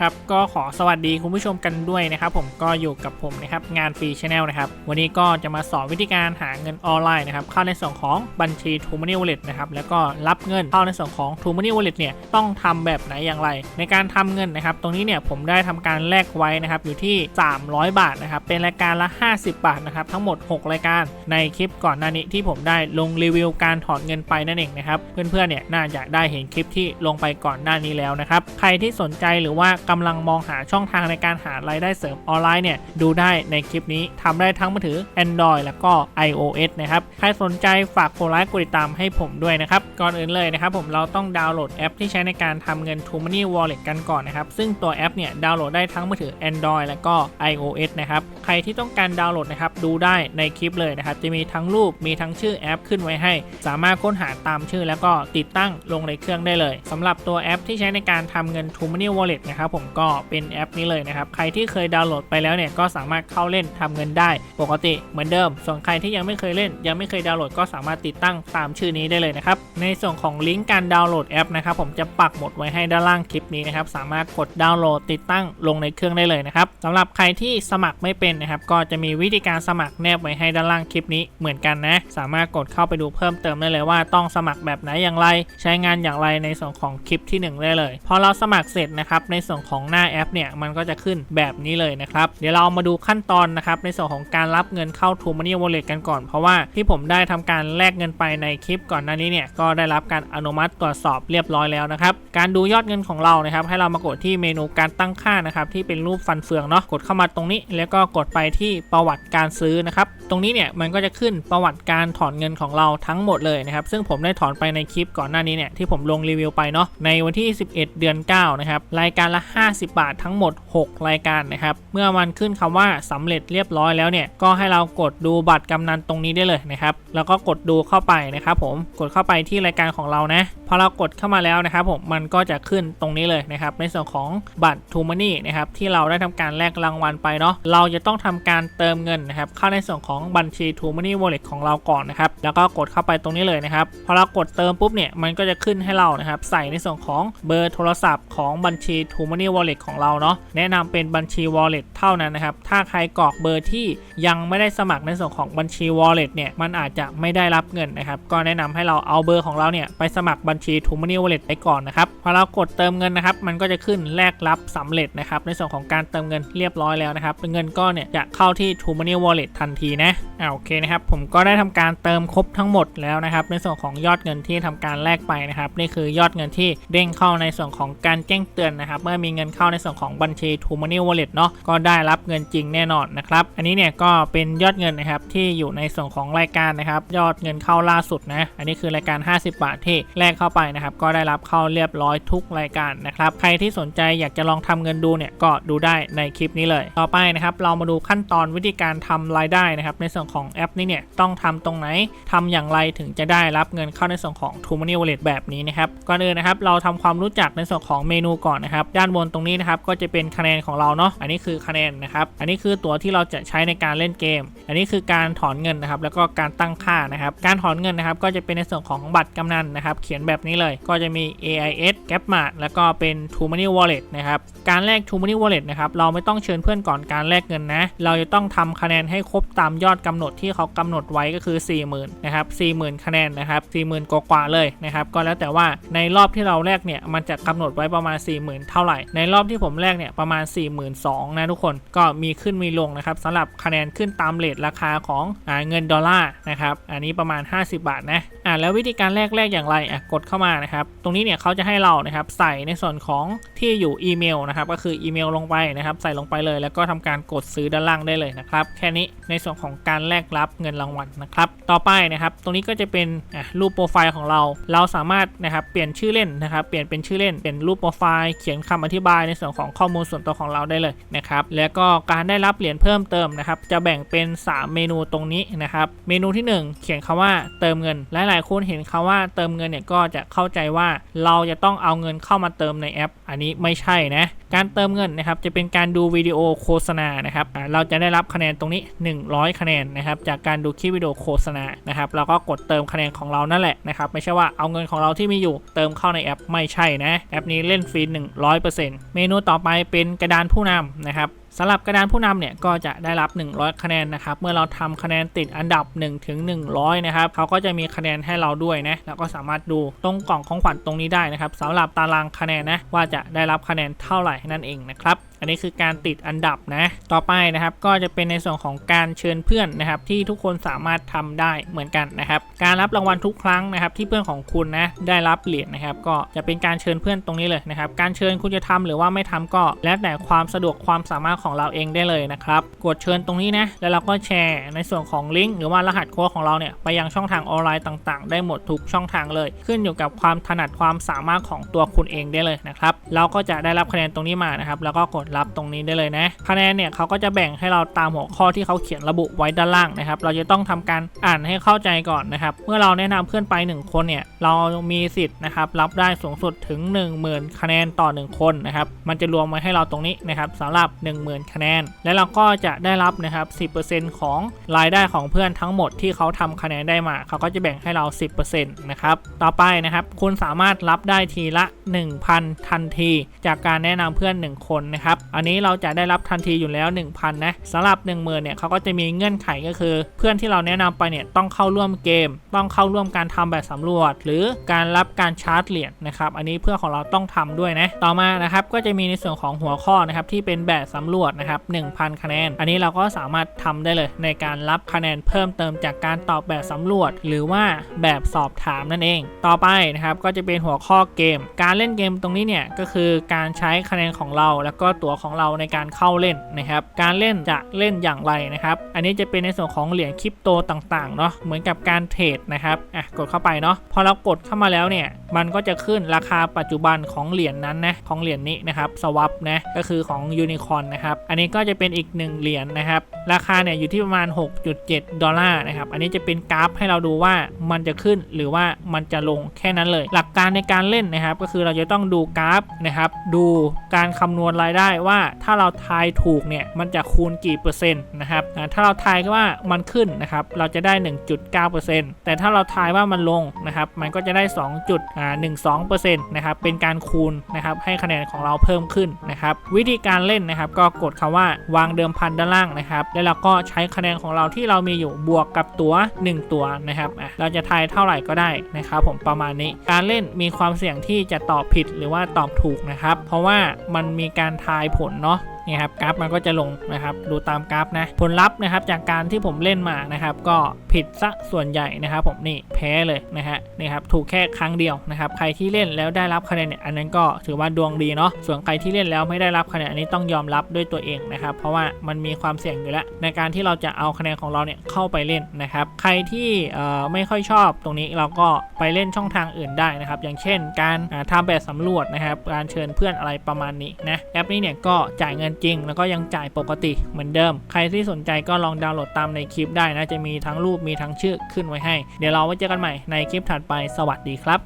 ครับก็ขอสวัสดีคุณผู้ชมกันด้วยนะครับผมก็อยู่กับผมนะครับงานฟรีชาแนลนะครับวันนี้ก็จะมาสอนวิธีการหาเงินออนไลน์นะครับเข้าในส่วนของบัญชี t ู Money Wallet นะครับแล้วก็รับเงินเข้าในส่วนของ t ู Money Wallet เนี่ยต้องทำแบบไหนอย่างไร ในการทำเงินนะครับตรงนี้เนี่ยผมได้ทำการแลกไว้นะครับอยู่ที่ 300 บาทนะครับเป็นรายการละ 50 บาทนะครับทั้งหมด 6 รายการในคลิปก่อนหน้านี้ที่ผมได้ลงรีวิวการถอนเงินไปนั่นเองนะครับเพื่อนๆเนี่ยน่าจะได้เห็นคลิปที่ลงไปก่อนหน้านี้แล้วนะครับใครที่สนใจหรือว่ากำลังมองหาช่องทางในการหารายได้เสริมออนไลน์เนี่ยดูได้ในคลิปนี้ทำได้ทั้งมือถือ Android แล้วก็ iOS นะครับใครสนใจฝากกดไลค์กดติดตามให้ผมด้วยนะครับก่อนอื่นเลยนะครับผมเราต้องดาวน์โหลดแอปที่ใช้ในการทำเงิน t ู Money Wallet กันก่อนนะครับซึ่งตัวแอปเนี่ยดาวน์โหลดได้ทั้งมือถือ Android แล้วก็ iOS นะครับใครที่ต้องการดาวน์โหลดนะครับดูได้ในคลิปเลยนะครับจะมีทั้งรูปมีทั้งชื่อแอปขึ้นไว้ให้ สามารถค้นหาตามชื่อ แล้วก็ติดตั้งลงในเครื่องได้เลยสำหรับตัวแอปที่ใช้ในการทำเงิน t ู Money Wallet นะครับผมก็เป็นแอปนี้เลยนะครับ ใครที่เคยดาวน์โหลดไปแล้วเนี่ยก็สามารถเข้าเล่นทำเงินได้ ปกติเหมือนเดิม ส่วนใครที่ยังไม่เคยเล่น ยังไม่เคยดาวน์โหลดก็สามารถติดตั้งตามชื่อนี้ได้เลยนะครับ ในส่วนของลิงก์การดาวน์โหลดแอปนะครับผมจะปักหมดไว้ให้ด้านล่างคลิปนี้นะครับสามารถกดดาวน์โหลดติดตั้งลงในเครื่องได้เลยนะครับสำหรับใครที่สมัครไม่เป็นนะครับก็จะมีวิธีการสมัครแนบไว้ให้ด้านล่างคลิปนี้เหมือนกันนะสามารถกดเข้าไปดูเพิ่มเติมได้เลยว่าต้องสมัครแบบไหนอย่างไร ใช้งานอย่างไรในส่วนของคลิปที่ 1 ได้เลยพอเราสมัครเสร็จนะครับในส่วนของหน้าแอปเนี่ยมันก็จะขึ้นแบบนี้เลยนะครับ เดี๋ยวเรามาดูขั้นตอนนะครับในส่วนของการรับเงินเข้า t ู Money Wallet กันก่อน เพราะว่าที่ผมได้ทำการแลกเงินไปในคลิปก่อนหน้านี้เนี่ยก็ได้รับการอนุมัติตรวจสอบเรียบร้อยแล้วนะครับการดูยอดเงินของเรานะครับให้เรามากดที่เมนูการตั้งค่านะครับที่เป็นรูปฟันเฟืองเนาะกดเข้ามาตรงนี้ แล้วก็กดไปที่ประวัติการซื้อนะครับตรงนี้เนี่ยมันก็จะขึ้นประวัติการถอนเงินของเราทั้งหมดเลยนะครับซึ่งผมได้ถอนไปในคลิปก่อนหน้านี้เนี่ยที่ผมลงรีวิวไปเนาะในวันที่ 11 เดือน 9 นะครับรายการละ50 บาททั้งหมด 6 รายการนะครับ เมื่อมันขึ้นคำว่าสำเร็จเรียบร้อยแล้วเนี่ย ก็ให้เรากดดูบัตรกำนันตรงนี้ได้เลยนะครับ แล้วก็กดดูเข้าไปนะครับผม กดเข้าไปที่รายการของเรานะ พอเรากดเข้ามาแล้วนะครับผมมันก็จะขึ้นตรงนี้เลยนะครับในส่วนของบัตรทูมานี่นะครับที่เราได้ทำการแลกรางวัลไปเนาะเราจะต้องทำการเติมเงินนะครับเข้าในส่วนของบัญชีทูมานี่วอลเล็ตของเราก่อนนะครับแล้วก็กดเข้าไปตรงนี้เลยนะครับพอเรากดเติมปุ๊บเนี่ยมันก็จะขึ้นให้เรานะครับใส่ในส่วนของเบอร์โทรศัพท์ของบัญชีทูมานี่วอลเล็ตของเราเนาะแนะนำเป็นบัญชีวอลเล็ตเท่านั้นนะครับถ้าใครกรอกเบอร์ที่ยังไม่ได้สมัครในส่วนของบัญชีวอลเล็ตเนี่ยมันอาจจะไม่ได้รับเงินนะครับก็แนะนำให้เราเอาเบอร์ของเราเนี่ยไปสมัครบัญชีทูมานี่วอลเล็ตไปก่อนนะครับพอเรากดเติมเงินนะครับ มันก็จะขึ้นแลกรับสำเร็จนะครับ ในส่วนของการเติมเงินเรียบร้อยแล้วนะครับเงินก็เนี่ยจะเข้าที่ True Money Wallet ทันทีนะอ่าโอเคนะครับ ผมก็ได้ทำการเติมครบทั้งหมดแล้วนะครับ ในส่วนของยอดเงินที่ทำการแลกไปนะครับนี่คือยอดเงินที่เด้งเข้าในส่วนของการแจ้งเตือนนะครับเมื่อมีเงินเข้าในส่วนของบัญชี True Money Wallet เนาะก็ได้รับเงินจริงแน่นอนนะครับอันนี้เนี่ยก็เป็นยอดเงินนะครับที่อยู่ในส่วนของรายการนะครับยอดเงินเข้าล่าสุดนะอันนี้คือรายการ 50 บาทที่แลกเข้าไปนะครับ ก็ได้รับเข้าเรียบร้อยทุกรายการนะครับ ใครที่สนใจอยากจะลองทำเงินดูเนี่ยก็ดูได้ในคลิปนี้เลย ต่อไปนะครับ เรามาดูขั้นตอนวิธีการทำรายได้นะครับ ในส่วนของแอปนี้เนี่ยต้องทำตรงไหนทำอย่างไรถึงจะได้รับเงินเข้าในส่วนของ True Money Wallet แบบนี้นะครับก่อนอื่นนะครับเราทำความรู้จักในส่วนของเมนูก่อนนะครับ ด้านบนตรงนี้นะครับก็จะเป็นคะแนนของเราเนาะอันนี้คือคะแนนนะครับอันนี้คือตัวที่เราจะใช้ในการเล่นเกม อันนี้คือการถอนเงินนะครับแล้วก็การตั้งค่านะครับการถอนเงินนะครับก็จะเป็นในส่วนของบัตรกำนันนะครับ เขียนแบบนี้เลย ก็จะมี AIS g a p m a r t แล้วก็เป็น True Money Wallet นะครับ การแลก True Money Wallet นะครับ เราไม่ต้องเชิญเพื่อนก่อนการแลกเงินนะ เราจะต้องทำคะแนนให้ครบตามยอดกำหนดที่เขากำหนดไว้ก็คือ 40,000นะครับ40,000 คะแนนนะครับ40,000กว่าๆเลยนะครับ ก็แล้วแต่ว่าในรอบที่เราแลกเนี่ย มันจะกำหนดไว้ประมาณ 40,000 เท่าไหร่ ในรอบที่ผมแลกเนี่ยประมาณ 42,000นะทุกคน ก็มีขึ้นมีลงนะครับสำหรับคะแนนขึ้นตามเลทราคาของอเงินดอลลาร์นะครับ อันนี้ประมาณ 50 บาทนะอ่าแล้ววิธีการแลกแลกอย่างไรอะกดเข้ามานะครับ ตรงนี้เนี่ยเขาจะให้เรานะครับใส่ในส่วนของที่อยู่อีเมลนะครับ ก็คืออีเมลลงไปนะครับ ใส่ลงไปเลย แล้วก็ทำการกดซื้อด้านล่างได้เลยนะครับ แค่นี้ในส่วนของการแลกรับเงินรางวัลนะครับ ต่อไปนะครับ ตรงนี้ก็จะเป็นรูปโปรไฟล์ของเรา เราสามารถนะครับเปลี่ยนชื่อเล่นนะครับ เปลี่ยนเป็นชื่อเล่น เป็นรูปโปรไฟล์เขียนคำอธิบายในส่วนของข้อมูลส่วนตัวของเราได้เลยนะครับ แล้วก็การได้รับเหรียญเพิ่มเติมนะครับ จะแบ่งเป็น 3 เมนูตรงนี้นะครับ เมนูที่ 1 เขียนคำว่าเติมเงินหละลายๆคนเห็นคำว่าเติมเงินเนี่ยก็จะเข้าใจว่าเราจะต้องเอาเงินเข้ามาเติมในแอป อันนี้ไม่ใช่นะการเติมเงินนะครับจะเป็นการดูวิดีโอโฆษณานะครับเราจะได้รับคะแนนตรงนี้ 100 คะแนนนะครับจากการดูคลิปวิดีโอโฆษณานะครับเราก็กดเติมคะแนนของเรานั่นแหละนะครับไม่ใช่ว่าเอาเงินของเราที่มีอยู่เติมเข้าในแอปไม่ใช่นะแอปนี้เล่นฟรี100%เมนูต่อไปเป็นกระดานผู้นำนะครับ สำหรับกระดานผู้นำเนี่ยก็จะได้รับ 100 คะแนนนะครับ เมื่อเราทำคะแนนติดอันดับ1ถึง100 นะครับเขาก็จะมีคะแนนให้เราด้วยนะแล้วก็สามารถดูตรงกล่องของขวัญตรงนี้ได้นะครับสำหรับตารางคะแนนนะว่าจะได้รับคะแนนเท่าไหร่นั่นเองนะครับ อันนี้คือการติดอันดับนะ ต่อไปนะครับก็จะเป็นในส่วนของการเชิญเพื่อนนะครับที่ทุกคนสามารถทำได้เหมือนกันนะครับ การรับรางวัลทุกครั้งนะครับที่เพื่อนของคุณนะได้รับเหรียญนะครับ ก็จะเป็นการเชิญเพื่อนตรงนี้เลยนะครับ การเชิญคุณจะทำหรือว่าไม่ทำก็แล้วแต่ความสะดวกความสามารถของเราเองได้เลยนะครับ กดเชิญตรงนี้นะแล้วเราก็แชร์ในส่วนของลิงก์หรือว่ารหัสโค้ดของเราเนี่ยไปยังช่องทางออนไลน์ต่างๆ ได้หมดทุกช่องทางเลย ขึ้นอยู่กับความถนัดความสามารถของตัวคุณเองได้เลยนะครับ เราก็จะได้รับคะแนนตรงนี้มานะครับ แล้วก็กดรับตรงนี้ได้เลยนะคะแนนเนี่ยเขาก็จะแบ่งให้เราตามหัวข้อที่เขาเขียนระบุไว้ด้านล่างนะครับ เราจะต้องทำการอ่านให้เข้าใจก่อนนะครับ เมื่อเราแนะนำเพื่อนไป 1 คนเนี่ย เรามีสิทธิ์นะครับรับได้สูงสุดถึง 10,000 คะแนนต่อ 1 คนนะครับ มันจะรวมไว้ให้เราตรงนี้นะครับสำหรับ 10,000 คะแนน และเราก็จะได้รับนะครับ 10%ของรายได้ของเพื่อนทั้งหมดที่เขาทำคะแนนได้มา เขาก็จะแบ่งให้เรา 10%นะครับ ต่อไปนะครับ คุณสามารถรับได้ทีละ 1,000 ทันที จากการแนะนำเพื่อน 1 คนนะครับอันนี้เราจะได้รับทันทีอยู่แล้ว 1,000 นะสำหรับ 10,000เนี่ยเขาก็จะมีเงื่อนไขก็คือ เพื่อนที่เราแนะนำไปเนี่ยต้องเข้าร่วมเกม ต้องเข้าร่วมการทำแบบสำรวจ หรือการรับการชาร์จเหรียญนะครับอันนี้เพื่อนของเราต้องทำด้วยนะต่อมานะครับก็จะมีในส่วนของหัวข้อนะครับที่เป็นแบบสำรวจนะครับ1,000 คะแนน อันนี้เราก็สามารถทำได้เลย ในการรับคะแนนเพิ่มเติมจากการตอบแบบสำรวจ หรือว่าแบบสอบถามนั่นเอง ต่อไปนะครับก็จะเป็นหัวข้อเกม การเล่นเกมตรงนี้เนี่ยก็คือการใช้คะแนนของเราแล้วก็ตัวของเราในการเข้าเล่นนะครับ การเล่นจะเล่นอย่างไรนะครับ อันนี้จะเป็นในส่วนของเหรียญคริปโตต่างๆเนาะเหมือนกับการเทรดนะครับอะกดเข้าไปเนาะพอเรากดเข้ามาแล้วเนี่ยมันก็จะขึ้นราคาปัจจุบันของเหรียญนั้นนะของเหรียญนี้นะครับสวับนะก็คือของยูนิคอนนะครับอันนี้ก็จะเป็นอีกหนึ่งเหรียญนะครับราคาเนี่ยอยู่ที่ประมาณ 6.7 ดอลลาร์นะครับอันนี้จะเป็นกราฟให้เราดูว่ามันจะขึ้นหรือว่ามันจะลงแค่นั้นเลย หลักการในการเล่นนะครับ ก็คือเราจะต้องดูกราฟนะครับดูการคำนวณรายได้ว่าถ้าเราทายถูกเนี่ยมันจะคูณกี่เปอร์เซ็นต์นะครับถ้าเราทายว่ามันขึ้นนะครับเราจะได้ 1.9%แต่ถ้าเราทายว่ามันลงนะครับมันก็จะได้ 2.12%นะครับเป็นการคูณนะครับให้คะแนนของเราเพิ่มขึ้นนะครับวิธีการเล่นนะครับก็กดคำว่าวางเดิมพันด้านล่างนะครับแล้วเราก็ใช้คะแนนของเราที่เรามีอยู่บวกกับตัว 1 ตัวนะครับเราจะทายเท่าไหร่ก็ได้นะครับผมประมาณนี้การเล่นมีความเสี่ยงที่จะตอบผิดหรือว่าตอบถูกนะครับเพราะว่ามันมีการทายผลเนาะ นี่ครับกราฟมันก็จะลงนะครับดูตามกราฟนะผลลัพธ์นะครับจากการที่ผมเล่นมานะครับก็ผิดซะส่วนใหญ่นะครับผมนี่แพ้เลยนะฮะนี่ครับถูกแค่ครั้งเดียวนะครับใครที่เล่นแล้วได้รับคะแนนเนี่ยอันนั้นก็ถือว่าดวงดีเนาะส่วนใครที่เล่นแล้วไม่ได้รับคะแนนอันนี้ต้องยอมรับด้วยตัวเองนะครับเพราะว่ามันมีความเสี่ยงอยู่แล้ว ในการที่เราจะเอาคะแนนของเราเนี่ยเข้าไปเล่นนะครับใครที่เอ่อไม่ค่อยชอบตรงนี้เราก็ไปเล่นช่องทางอื่นได้นะครับอย่างเช่น การอ่าทำแบบสำรวจนะครับการเชิญเพื่อนอะไรประมาณนี้นะแอปนี้เนี่ยก็จ่ายเงินจริง แล้วก็ยังจ่ายปกติเหมือนเดิม ใครที่สนใจก็ลองดาวน์โหลดตามในคลิปได้นะ จะมีทั้งรูปมีทั้งชื่อขึ้นไว้ให้ เดี๋ยวเราไว้เจอกันใหม่ในคลิปถัดไป สวัสดีครับ